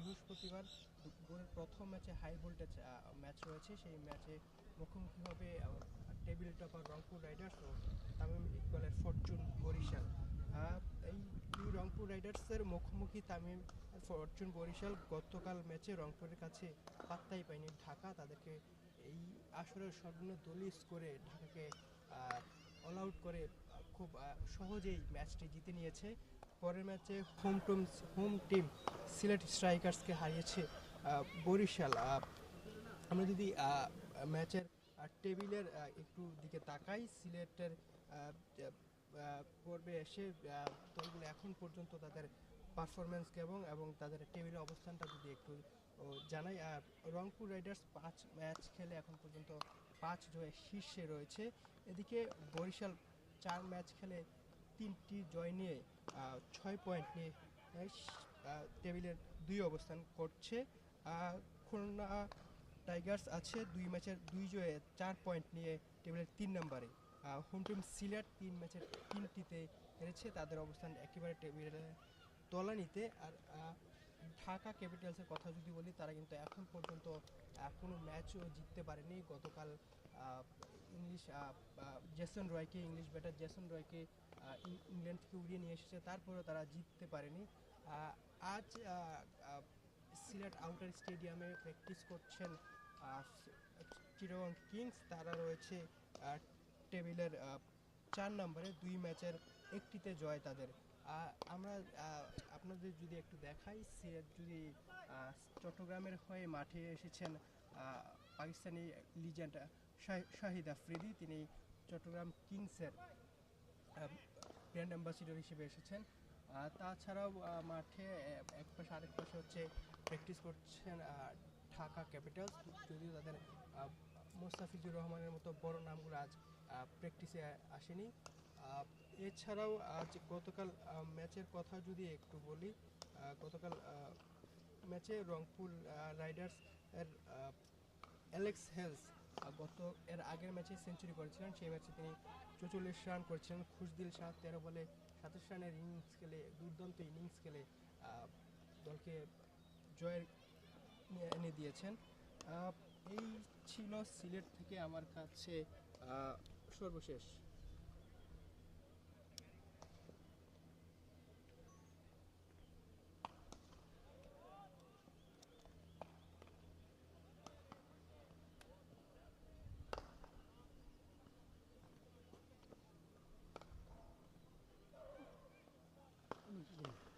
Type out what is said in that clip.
বৃহস্পতিবার দুপুরের প্রথম ম্যাচে হাই ভোল্টেজ ম্যাচ রয়েছে। সেই ম্যাচে মুখোমুখি হবে টেবিল টপার রংপুর রাইডার্স ও তামিম ইকবালের ফরচুন বরিশাল। এই দুই রংপুর রাইডার্সের মুখোমুখি তামিম, ফরচুন বরিশাল গতকাল ম্যাচে রংপুরের কাছে পাত্তাই পায়নি ঢাকা। তাদেরকে এই আসরের সর্বনিম্ন দলীয় স্কোরে ঢাকাকে অল আউট করে খুব সহজেই ম্যাচটি জিতে নিয়েছে। পরের ম্যাচে home team home team Sylhet স্ট্রাইকার্সকে হারিয়েছে বরিশাল। আমরা যদি ম্যাচের টেবিলের একটু দিকে তাকাই, সিলেটের পর্বে এসে দলগুলো এখন পর্যন্ত তাদের পারফরমেন্স এবং এবং তাদের টেবিলের অবস্থানটা যদি একটু জানাই রংপুর রাইডার্স পাঁচ ম্যাচ খেলে এখন পর্যন্ত পাঁচ জয়ে শীর্ষে রয়েছে। এদিকে বরিশাল চার ম্যাচ খেলে তিনটি জয় নিয়ে ছয় পয়েন্ট নিয়ে টেবিলের দুই অবস্থান করছে। খুলনা টাইগার্স আছে দুই ম্যাচের দুই জয়ে চার পয়েন্ট নিয়ে টেবিলের তিন নম্বরে। হোম সিলেট তিন ম্যাচের তিনটিতে হেরেছে। তাদের অবস্থান একেবারে টেবিলের তলানিতে। আর ঢাকা ক্যাপিটালসের কথা যদি বলি, তারা কিন্তু এখন পর্যন্ত কোনো ম্যাচও জিততে পারেনি। গতকাল ইংলিশ জেসন রয়কে, ইংলিশ ব্যাটার জেসন রয়কে ইংল্যান্ড থেকে উড়িয়ে নিয়ে এসেছে। তারপরেও তারা জিততে পারেনি। আজ সিলেট আউটার স্টেডিয়ামে প্র্যাকটিস করছেন চিটাগং কিংস। তারা রয়েছে টেবিলের চার নম্বরে। দুই ম্যাচের একটিতে জয় তাদের। আমরা আপনাদের যদি একটু দেখাই সিলেট যদি চট্টগ্রামের হয়ে মাঠে এসেছেন পাকিস্তানি লিজেন্ড শাহিদ আফ্রিদি, তিনি চট্টগ্রাম কিংসের ব্র্যান্ড অ্যাম্বাসিডর হিসেবে এসেছেন। তাছাড়াও মাঠে এক পাশে, আরেক পাশে হচ্ছে প্র্যাকটিস করছেন ঢাকা ক্যাপিটালস। যদিও তাদের মোস্তাফিজুর রহমানের মতো বড় নামগুলো আজ প্র্যাকটিসে আসেনি। এছাড়াও আজ গতকাল ম্যাচের কথা যদি একটু বলি গতকাল ম্যাচে রংপুর রাইডার্স এর অ্যালেক্স হেলস গত এর আগের ম্যাচে সেঞ্চুরি করেছিলেন। সেই ম্যাচে তিনি চৌচল্লিশ রান করেছিলেন। খুশদিল শাহ তেরো বলে সাতাশ রানের ইনিংস খেলে দুর্দান্ত ইনিংস খেলে দলকে জয়ের এনে দিয়েছেন। এই ছিল সিলেট থেকে আমার কাছে আহ, সর্বশেষ